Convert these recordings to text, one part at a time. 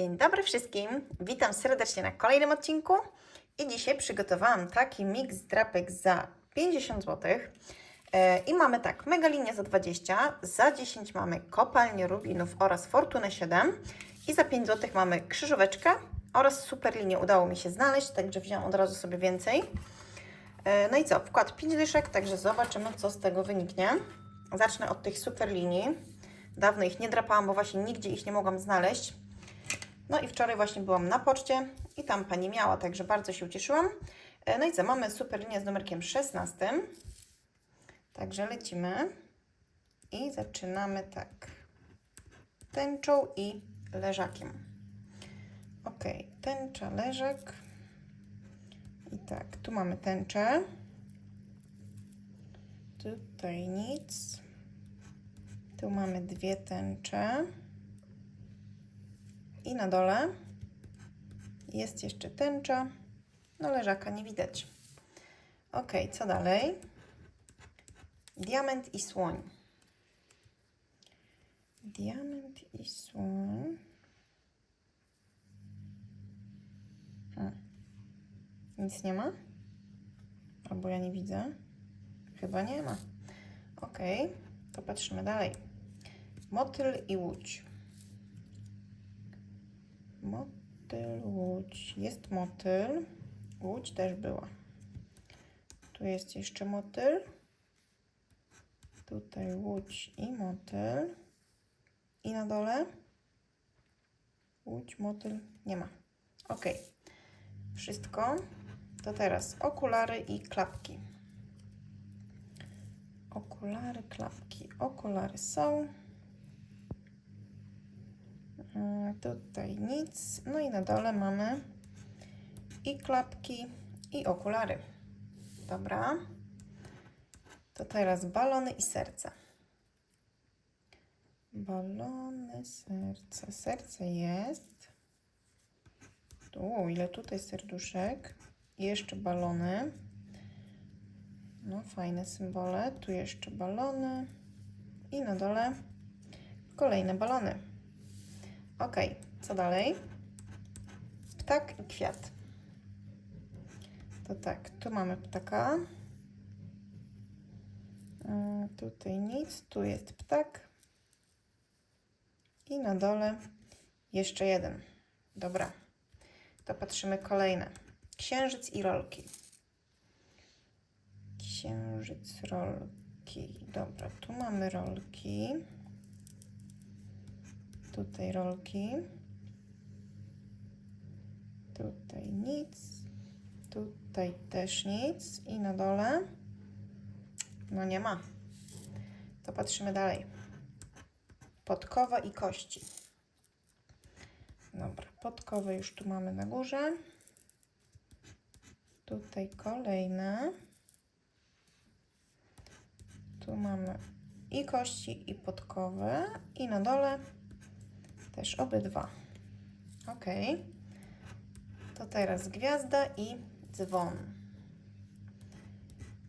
Dzień dobry wszystkim, witam serdecznie na kolejnym odcinku i dzisiaj przygotowałam taki miks drapek za 50 zł i mamy tak, mega linię za 20, za 10 mamy kopalnię rubinów oraz fortunę 7 i za 5 zł mamy krzyżóweczkę oraz super linię udało mi się znaleźć, także wziąłam od razu sobie więcej. E, No i co, wkład 5 dyszek, także zobaczymy co z tego wyniknie. Zacznę od tych super linii. Dawno ich nie drapałam, bo właśnie nigdzie ich nie mogłam znaleźć. No i wczoraj właśnie byłam na poczcie i tam pani miała, także bardzo się ucieszyłam. E, No i co, mamy super linię z numerkiem 16. Także lecimy i zaczynamy tak. Tęczą i leżakiem. Ok, tęcza, leżak. I tak, tu mamy tęczę. Tutaj nic. Tu mamy dwie tęcze. I na dole jest jeszcze tęcza. No leżaka nie widać. Ok, co dalej? Diament i słoń. Diament i słoń. Hmm. Nic nie ma? Albo ja nie widzę? Chyba nie ma. Ok, to patrzymy dalej. Motyl i łódź. Motyl, łódź. Jest motyl. Łódź też była. Tu jest jeszcze motyl. Tutaj łódź i motyl. I na dole łódź, motyl nie ma. Ok. Wszystko. To teraz okulary i klapki. Okulary, klapki. Okulary są. Mm, Tutaj nic. No i na dole mamy i klapki, i okulary. Dobra. To teraz balony i serce. Balony, serce. Serce jest. Tu, ile tutaj serduszek. Jeszcze balony. No, fajne symbole. Tu jeszcze balony. I na dole kolejne balony. Ok, co dalej? Ptak i kwiat. To tak, tu mamy ptaka. Mm, Tutaj nic, tu jest ptak. I na dole jeszcze jeden. Dobra, to patrzymy kolejne. Księżyc i rolki. Księżyc, rolki. Dobra, tu mamy rolki. Tutaj rolki. Tutaj nic. Tutaj też nic. I na dole. No nie ma. To patrzymy dalej. Podkowa i kości. Dobra, podkowę już tu mamy na górze. Tutaj kolejne. Tu mamy i kości, i podkowę. I na dole też obydwa. Ok. To teraz gwiazda i dzwon.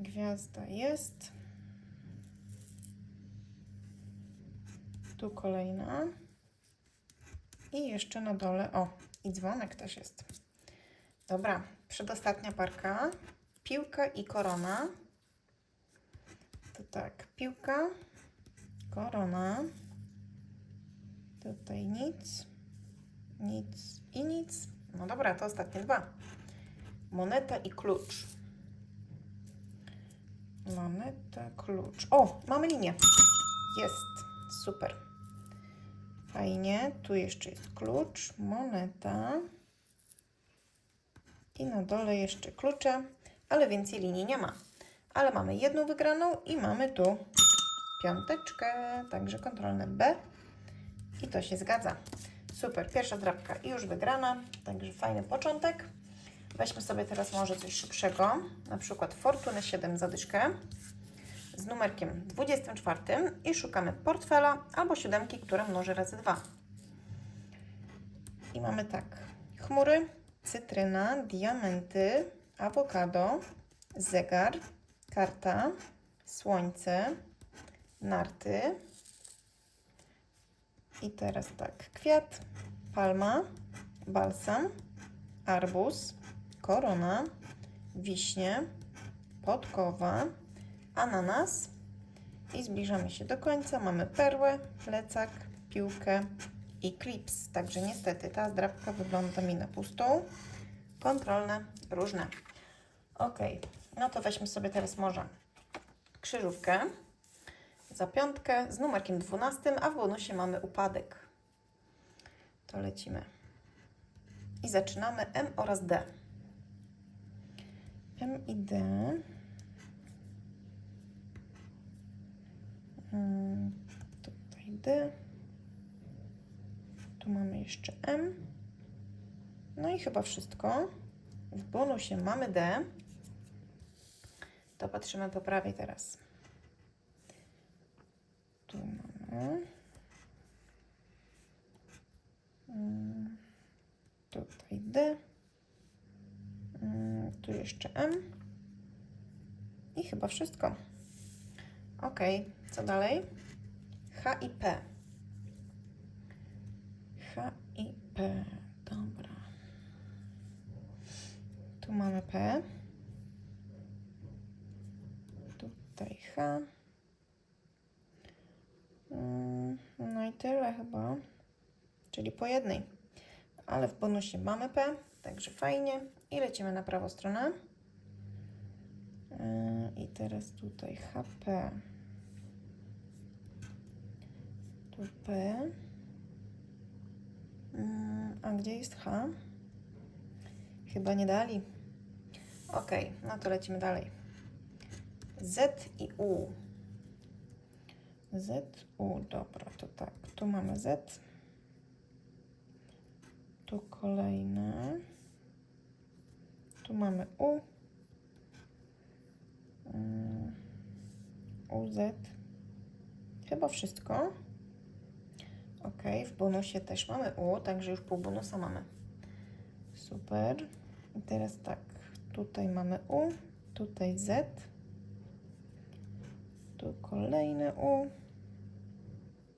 Gwiazda jest. Tu kolejna. I jeszcze na dole, o, i dzwonek też jest. Dobra, przedostatnia parka. Piłka i korona. To tak, piłka, korona. Tutaj nic, nic i nic. No dobra, to ostatnie dwa. Moneta i klucz. Moneta, klucz. O, mamy linię. Jest, super. Fajnie. Tu jeszcze jest klucz, moneta. I na dole jeszcze klucze, ale więcej linii nie ma. Ale mamy jedną wygraną i mamy tu piąteczkę, także kontrolne B. I to się zgadza. Super, pierwsza drapka i już wygrana, także fajny początek. Weźmy sobie teraz może coś szybszego, na przykład Fortunę 7 zadyszkę z numerkiem 24 i szukamy portfela albo siódemki, która mnoży razy 2. I mamy tak, chmury, cytryna, diamenty, awokado, zegar, karta, słońce, narty, i teraz tak, kwiat, palma, balsam, arbuz, korona, wiśnie, podkowa, ananas i zbliżamy się do końca. Mamy perłę, plecak, piłkę i klips. Także niestety ta zdrabka wygląda mi na pustą. Kontrolne, różne. Ok, no to weźmy sobie teraz może krzyżówkę za piątkę z numerkiem 12, a w bonusie mamy upadek. To lecimy. I zaczynamy M oraz D. M i D. Mm, Tutaj D. Tu mamy jeszcze M. No i chyba wszystko. W bonusie mamy D. To patrzymy po prawej teraz. Tu mamy. Mm, Tutaj D. Mm, Tu jeszcze M. I chyba wszystko. Ok, co dalej? H i P. H i P. Dobra. Tu mamy P. Tutaj H. tyle chyba. Czyli po jednej. Ale w bonusie mamy P, także fajnie. I lecimy na prawą stronę. Yy, I teraz tutaj HP. Tu P. Mm, A gdzie jest H? Chyba nie dali. Ok, no to lecimy dalej. Z i U. Z, U, dobra, to tak. Tu mamy Z. Tu kolejne. Tu mamy U. Mm, UZ. Chyba wszystko. Ok, w bonusie też mamy U, także już pół bonusa mamy. Super. I teraz tak, tutaj mamy U, tutaj Z. Tu kolejne U.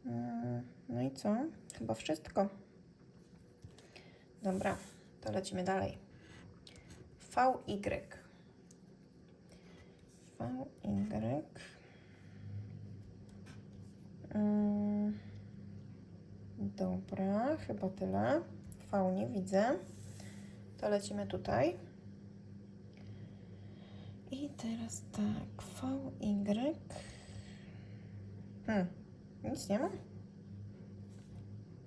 Mm, No i co? Chyba wszystko. Dobra, to lecimy dalej. VY. VY. Mm, Dobra, chyba tyle. V nie widzę. To lecimy tutaj. I teraz tak, VY. Hmm, nic nie ma?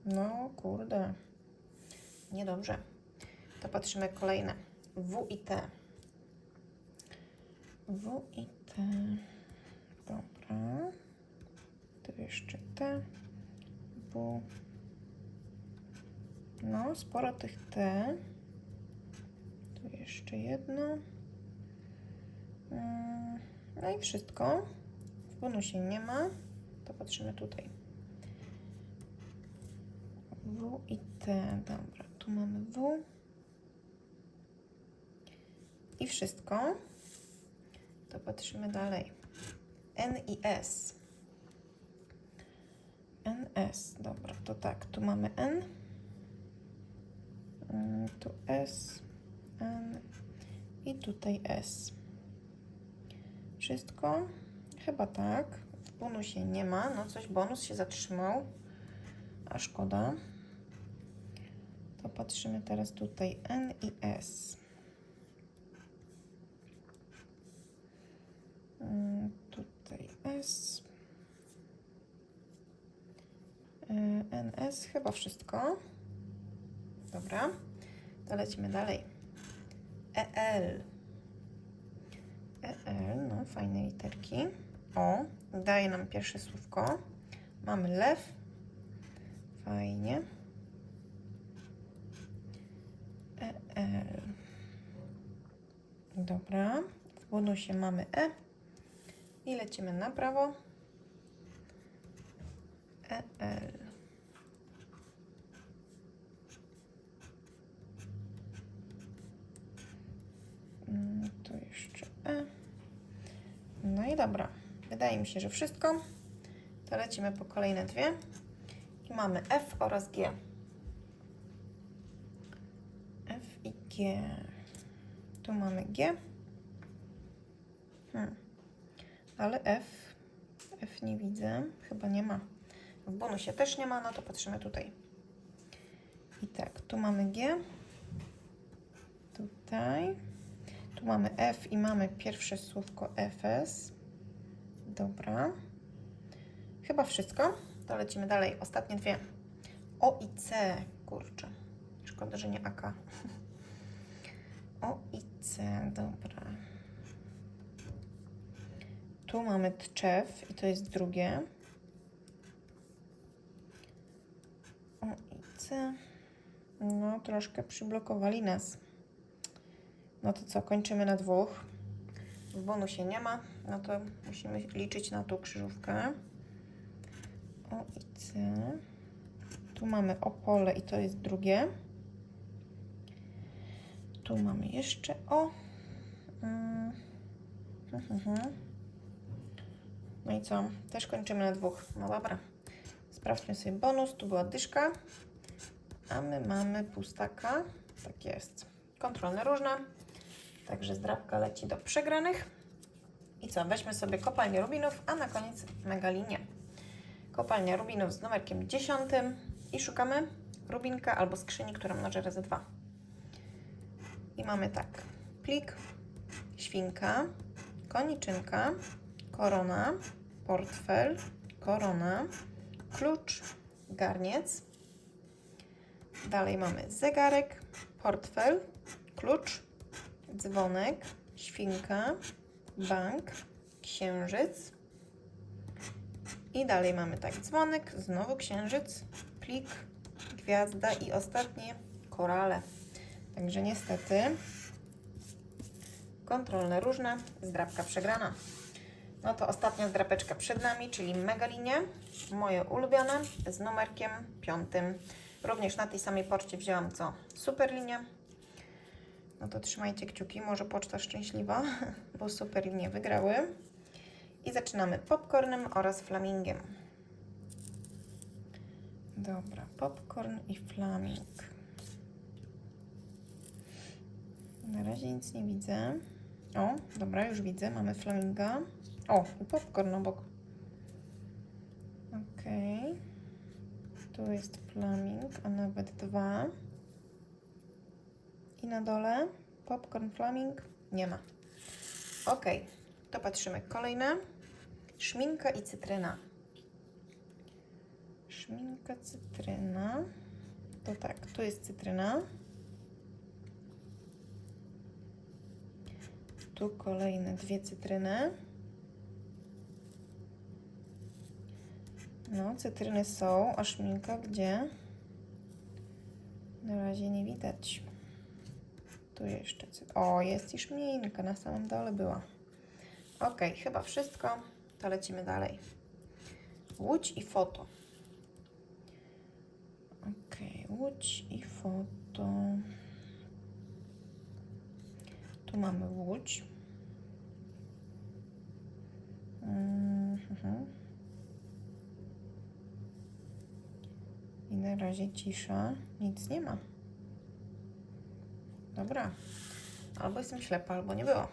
No kurde. Niedobrze. To patrzymy kolejne. W i T. W i T. Dobra. Tu jeszcze T. W. No, sporo tych T. Tu jeszcze jedno. Mm, No i wszystko. W bonusie nie ma. To patrzymy tutaj. W i T. Dobra, tu mamy W. I wszystko. To patrzymy dalej. N i S. NS. Dobra, to tak, tu mamy N. Mm, Tu S. N. I tutaj S. Wszystko? Chyba tak. Bonusie nie ma. No coś, bonus się zatrzymał. A szkoda. To patrzymy teraz tutaj N i S. Mm, Tutaj S. Y, NS chyba wszystko. Dobra. To lecimy dalej. EL. EL, no fajne literki. O, daje nam pierwsze słówko. Mamy lew. Fajnie. EL. Dobra. W bonusie mamy E. I lecimy na prawo. EL. Mm, Tu jeszcze E. No i dobra. Wydaje mi się, że wszystko. To lecimy po kolejne dwie. I mamy F oraz G. G. Tu mamy G. Hmm. Ale F. F nie widzę. Chyba nie ma. W bonusie też nie ma, no to patrzymy tutaj. I tak, tu mamy G. Tutaj. Tu mamy F i mamy pierwsze słówko FS. Dobra. Chyba wszystko. To lecimy dalej. Ostatnie dwie. O i C. Kurczę. Szkoda, że nie AK. O i C. Dobra. Tu mamy tczew i to jest drugie. O i C. No, troszkę przyblokowali nas. No to co, kończymy na dwóch. W bonusie nie ma, no to musimy liczyć na tą krzyżówkę. O i C. Tu mamy Opole i to jest drugie. Tu mamy jeszcze O. Mm. No i co? Też kończymy na dwóch. No dobra. Sprawdźmy sobie bonus. Tu była dyszka. A my mamy pustaka. Tak jest. Kontrolne różne. Także zdrabka leci do przegranych. I co? Weźmy sobie kopalnię rubinów, a na koniec megalinię. Kopalnia rubinów z numerkiem 10 i szukamy rubinka albo skrzyni, która mnoży razy 2. I mamy tak. Plik, świnka, koniczynka, korona, portfel, korona, klucz, garniec. Dalej mamy zegarek, portfel, klucz, dzwonek, świnka, bank, księżyc. I dalej mamy tak dzwonek, znowu księżyc, plik, gwiazda i ostatnie korale. Także niestety kontrolne różne, zdrabka przegrana. No to ostatnia zdrapeczka przed nami, czyli megalinie, moje ulubione, z numerkiem piątym. Również na tej samej poczcie wzięłam co? Superlinię. No to trzymajcie kciuki, może poczta szczęśliwa, bo superlinie wygrały. I zaczynamy popcornem oraz flamingiem. Dobra, popcorn i flaming. Na razie nic nie widzę. O, dobra, już widzę, mamy flaminga. O, i popcorn obok. Okej. Tu jest flaming, a nawet dwa. I na dole popcorn flaming nie ma. Ok, to patrzymy. Kolejne. Szminka i cytryna. Szminka, cytryna. To tak, tu jest cytryna. Tu kolejne dwie cytryny. No, cytryny są, a szminka gdzie? Na razie nie widać. Tu jeszcze. O, jest i szminka na samym dole była. Ok, chyba wszystko. To lecimy dalej. Łódź i foto. Ok, łódź i foto. Tu mamy łódź. Mhm. I na razie cisza. Nic nie ma. Dobra. Albo jestem ślepa, albo nie było.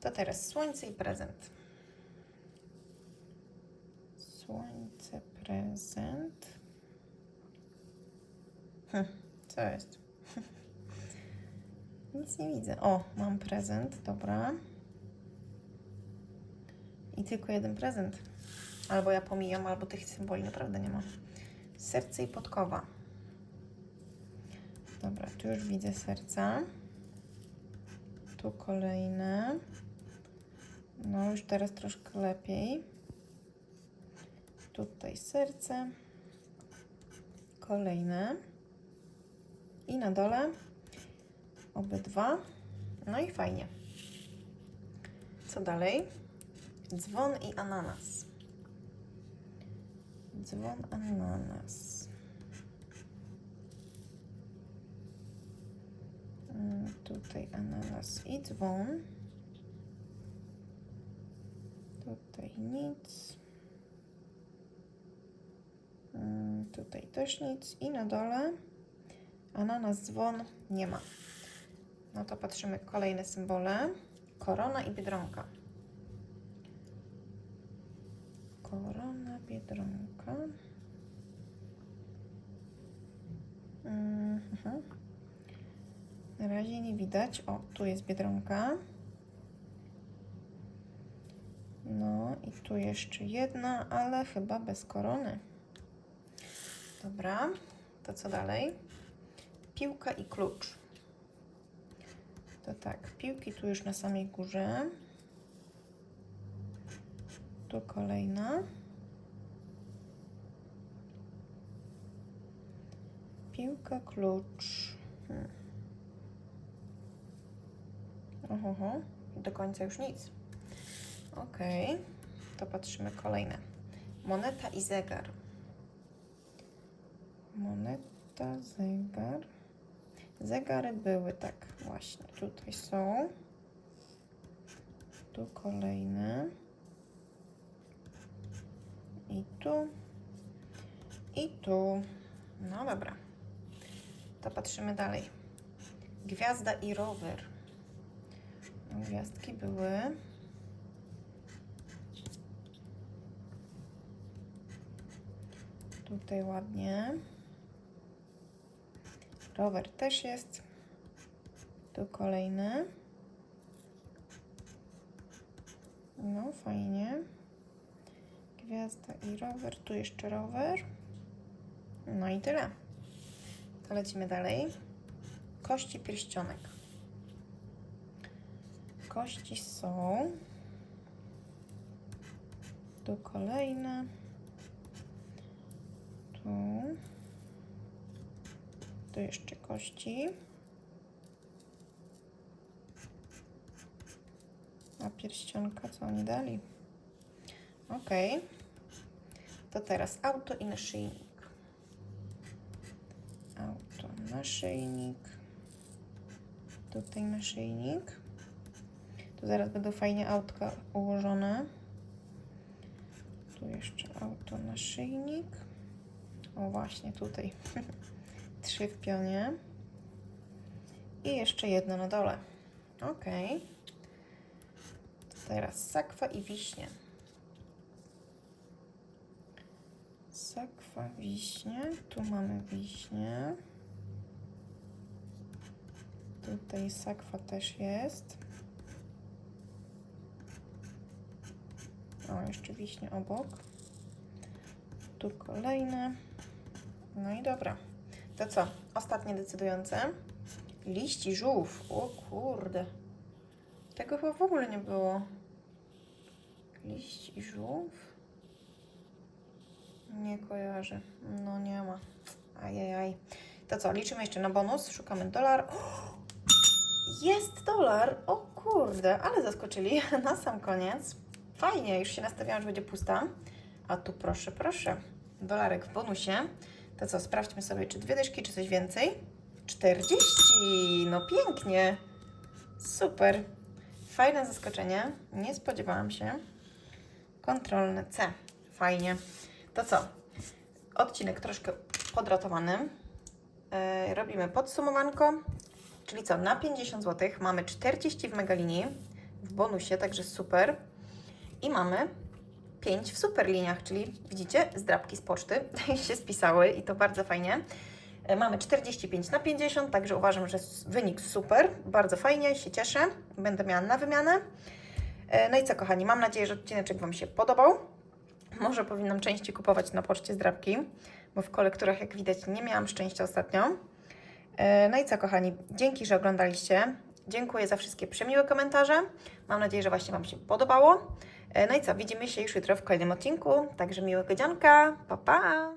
To teraz słońce i prezent. Słońce, prezent. Hm, co jest? Nic nie widzę. O, mam prezent, dobra. I tylko jeden prezent. Albo ja pomijam, albo tych symboli naprawdę nie ma. Serce i podkowa. Dobra, tu już widzę serca. Tu kolejne. No, już teraz troszkę lepiej. Tutaj serce. Kolejne. I na dole obydwa. No i fajnie. Co dalej? Dzwon i ananas. Dzwon, ananas. Tutaj ananas i dzwon. Tutaj nic. Mm, Tutaj też nic. I na dole ananas, dzwon nie ma. No to patrzymy kolejne symbole. Korona i biedronka. Korona, biedronka. Mhm. Na razie nie widać. O, tu jest biedronka. No i tu jeszcze jedna, ale chyba bez korony. Dobra, to co dalej? Piłka i klucz. To tak, piłki tu już na samej górze. Tu kolejna. Piłka, klucz. Hmm. Oho, do końca już nic. Ok, to patrzymy kolejne. Moneta i zegar. Moneta, zegar. Zegary były tak właśnie. Tutaj są. Tu kolejne. I tu. I tu. No dobra. To patrzymy dalej. Gwiazda i rower. Gwiazdki były. Tutaj ładnie. Rower też jest. Tu kolejny. No, fajnie. Gwiazda i rower. Tu jeszcze rower. No i tyle. To lecimy dalej. Kości pierścionek. Kości są. Tu kolejne. Tu. Tu jeszcze kości. A pierścionka co oni dali? Ok. To teraz auto i naszyjnik. Auto, naszyjnik. Tutaj naszyjnik. Tu zaraz będą fajnie autka ułożone. Tu jeszcze auto, naszyjnik. O właśnie, tutaj. Trzy w pionie. I jeszcze jedno na dole. Ok. To teraz sakwa i wiśnie. Sakwa, wiśnie. Tu mamy wiśnie. Tutaj sakwa też jest. O, jeszcze wiśnie obok. Tu kolejne. No i dobra. To co? Ostatnie decydujące. Liści żółw. O kurde. Tego chyba w ogóle nie było. Liść i żółw? Nie kojarzę. No nie ma. Ajajaj. To co? Liczymy jeszcze na bonus. Szukamy dolar. Jest dolar! O kurde, ale zaskoczyli na sam koniec. Fajnie, już się nastawiałam, że będzie pusta. A tu proszę, proszę. Dolarek w bonusie. To co, sprawdźmy sobie, czy dwie dyszki, czy coś więcej. 40! No pięknie! Super! Fajne zaskoczenie. Nie spodziewałam się. Kontrolne C. Fajnie. To co? Odcinek troszkę podratowany. Yy, robimy podsumowanko. Czyli co? Na 50 zł mamy 40 w Megalinii w bonusie, także super. I mamy 5 w superliniach, czyli widzicie, zdrabki z poczty się spisały i to bardzo fajnie. E, Mamy 45 na 50, także uważam, że wynik super, bardzo fajnie, się cieszę. Będę miała na wymianę. E, No i co, kochani, mam nadzieję, że odcineczek Wam się podobał. Może powinnam częściej kupować na poczcie zdrabki, bo w kolekturach, jak widać, nie miałam szczęścia ostatnio. E, No i co, kochani, dzięki, że oglądaliście. Dziękuję za wszystkie przemiłe komentarze. Mam nadzieję, że właśnie Wam się podobało. E, No i co, widzimy się już jutro w kolejnym odcinku. Także miłego dzionka. Pa, pa!